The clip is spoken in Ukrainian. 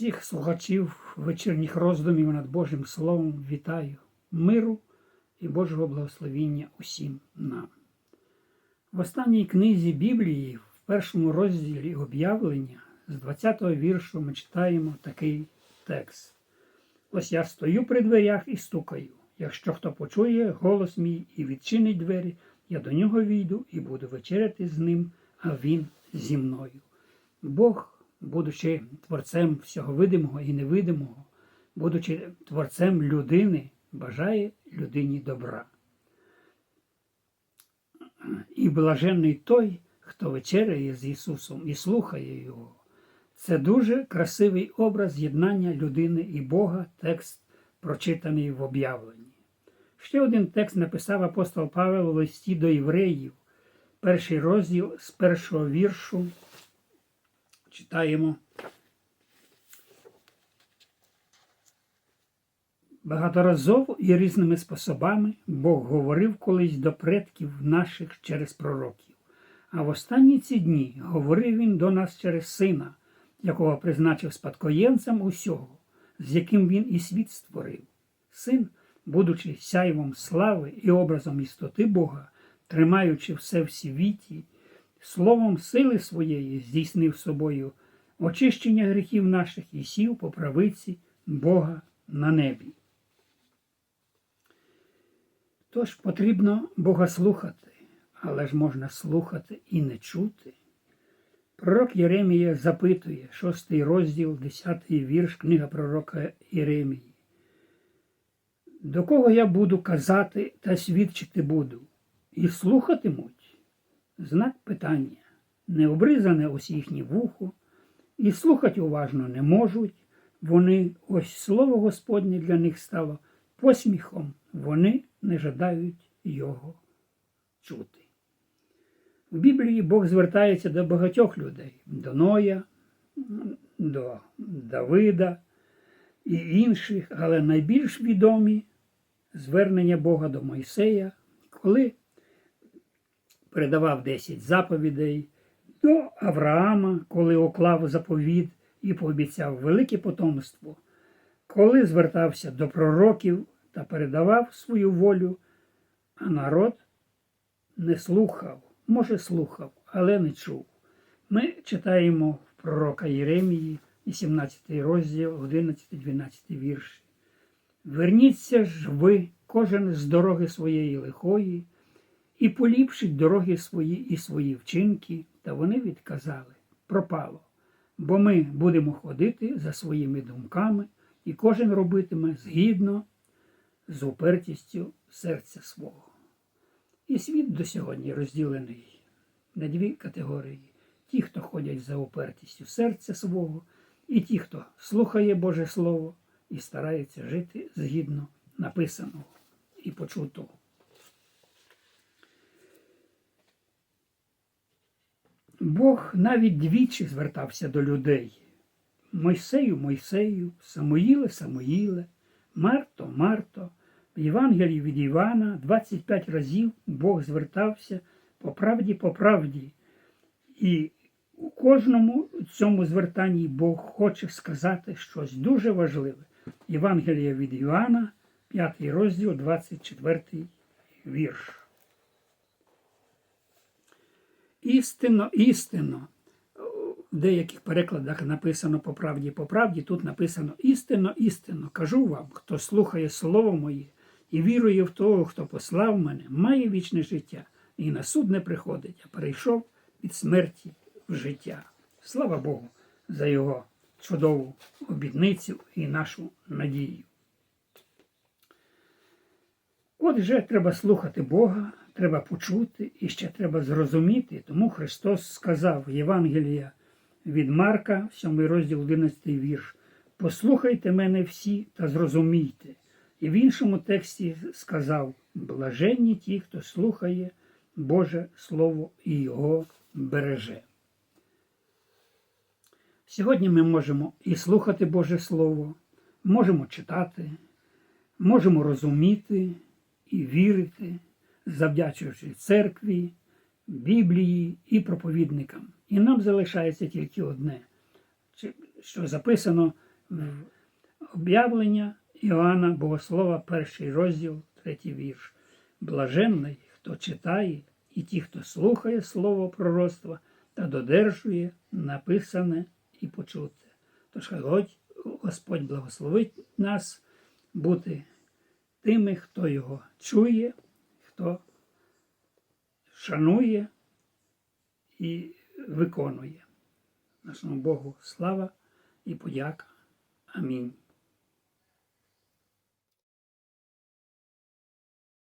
Всіх слухачів вечірніх роздумів над Божим Словом вітаю, миру і Божого благословіння усім нам. В останній книзі Біблії, в першому розділі об'явлення, з 20-го віршу ми читаємо такий текст. Ось я стою при дверях і стукаю. Якщо хто почує голос мій і відчинить двері, я до нього війду і буду вечеряти з ним, а він зі мною. Бог будучи творцем всього видимого і невидимого, будучи творцем людини, бажає людині добра. І блаженний той, хто вечеряє з Ісусом і слухає Його. Це дуже красивий образ єднання людини і Бога, текст, прочитаний в об'явленні. Ще один текст написав апостол Павел у листі до євреїв, перший розділ з першого віршу читаємо. Багаторазово і різними способами Бог говорив колись до предків наших через пророків. А в останні ці дні говорив Він до нас через Сина, якого призначив спадкоємцем усього, з яким він і світ створив. Син, будучи сяйвом слави і образом істоти Бога, тримаючи все в світі, словом сили своєї здійснив собою очищення гріхів наших і сів по правиці Бога на небі. Тож потрібно Бога слухати, але ж можна слухати і не чути. Пророк Єремія запитує, шостий розділ, десятий вірш, книга пророка Єремії. До кого я буду казати та свідчити буду, і слухатимуть? Знак питання, не обризане ось їхнє вухо, і слухати уважно не можуть. Вони ось слово Господнє для них стало посміхом, вони не жадають його чути. В Біблії Бог звертається до багатьох людей, до Ноя, до Давида і інших, але найбільш відомі звернення Бога до Мойсея, коли передавав 10 заповідей, до Авраама, коли оклав заповіт і пообіцяв велике потомство, коли звертався до пророків та передавав свою волю, а народ не слухав, може, слухав, але не чув. Ми читаємо в пророка Єремії, 18 розділ, 11-12 вірші. Верніться ж ви, кожен з дороги своєї лихої, і поліпшить дороги свої і свої вчинки, та вони відказали пропало, бо ми будемо ходити за своїми думками, і кожен робитиме згідно з упертістю серця свого. І світ до сьогодні розділений на дві категорії: ті, хто ходять за упертістю серця свого, і ті, хто слухає Боже Слово і старається жити згідно написаного і почутого. Бог навіть двічі звертався до людей. Мойсею, Мойсею, Самуїле, Самуїле, Марто, Марто. В Євангелії від Івана 25 разів Бог звертався по правді, по правді. І у кожному цьому звертанні Бог хоче сказати щось дуже важливе. Євангелія від Івана, 5 розділ, 24 вірш. Істинно, істинно. В деяких перекладах написано по правді, по правді, тут написано істинно, істинно. Кажу вам, хто слухає Слово моє і вірує в того, хто послав мене, має вічне життя і на суд не приходить, а перейшов від смерті в життя. Слава Богу, за його чудову обідницю і нашу надію. Отже, треба слухати Бога, треба почути і ще треба зрозуміти. Тому Христос сказав Євангелія від Марка, 7 розділ 11 вірш. Послухайте мене всі та зрозумійте. І в іншому тексті сказав: блаженні ті, хто слухає Боже Слово і його береже. Сьогодні ми можемо і слухати Боже Слово, можемо читати, можемо розуміти і вірити, завдячуючи церкві, Біблії і проповідникам. І нам залишається тільки одне, що записано в об'явлення Іоанна Богослова, перший розділ, третій вірш. Блаженний, хто читає, і ті, хто слухає слово пророцтва та додержує написане і почуте. Тож Господь благословить нас бути тими, хто його чує, хто шанує і виконує. Нашому Богу слава і подяка. Амінь.